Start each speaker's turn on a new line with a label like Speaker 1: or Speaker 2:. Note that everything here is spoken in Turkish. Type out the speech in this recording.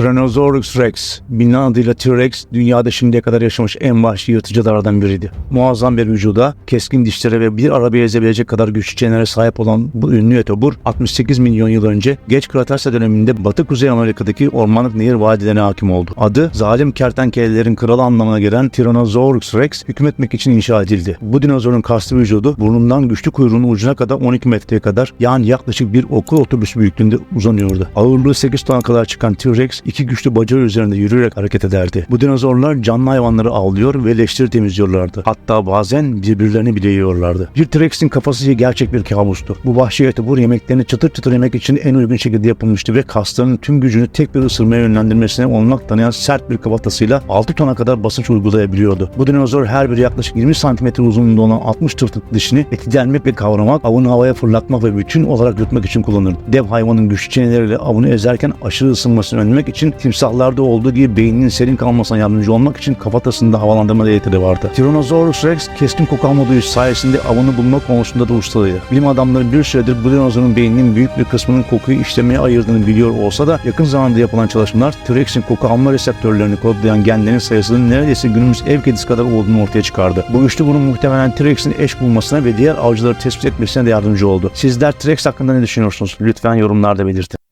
Speaker 1: Tyrannosaurus rex, bilinen adıyla T-Rex, dünyada şimdiye kadar yaşamış en vahşi yırtıcılardan biriydi. Muazzam bir vücuda, keskin dişlere ve bir arabayı ezebilecek kadar güçlü çenelere sahip olan bu ünlü etobur, 68 milyon yıl önce geç Kretase döneminde Batı Kuzey Amerika'daki ormanlık nehir vadilerine hakim oldu. Adı, zalim kertenkelelerin kralı anlamına gelen Tyrannosaurus rex hükmetmek için inşa edildi. Bu dinozorun kaslı vücudu, burnundan güçlü kuyruğunun ucuna kadar 12 metreye kadar, yani yaklaşık bir okul otobüsü büyüklüğünde uzanıyordu. Ağırlığı 8 tona kadar çıkan T-Rex iki güçlü bacağı üzerinde yürüyerek hareket ederdi. Bu dinozorlar canlı hayvanları avlıyor ve leşleri temizliyorlardı. Hatta bazen birbirlerini bile yiyorlardı. Bir T-Rex'in kafası gerçek bir kabustu. Bu vahşi etobur yemeklerini çıtır çıtır yemek için en uygun şekilde yapılmıştı ve kaslarının tüm gücünü tek bir ısırmaya yönlendirmesine olanak tanıyan sert bir kafatasıyla 6 tona kadar basınç uygulayabiliyordu. Bu dinozor her biri yaklaşık 20 cm uzunluğunda olan 60 tırtıklı dişini eti delmek ve kavramak, avını havaya fırlatmak ve bütün olarak yutmak için kullanırdı. Dev hayvanın güçlü çeneleriyle avını ezerken aşırı ısınmasını önlemek için timsahlarda olduğu gibi beyninin serin kalmasına yardımcı olmak için kafatasında havalandırma delikleri vardı. Tyrannosaurus rex keskin koku alma duyusu sayesinde avını bulma konusunda da ustalıydı. Bilim adamları bir süredir bu dinozorun beyninin büyük bir kısmının kokuyu işlemeye ayırdığını biliyor olsa da yakın zamanda yapılan çalışmalar T-Rex'in koku alma reseptörlerini kodlayan genlerin sayısının neredeyse günümüz ev kedisi kadar olduğunu ortaya çıkardı. Bu güçlü bunun muhtemelen T-Rex'in eş bulmasına ve diğer avcıları tespit etmesine de yardımcı oldu. Sizler T-Rex hakkında ne düşünüyorsunuz? Lütfen yorumlarda belirtin.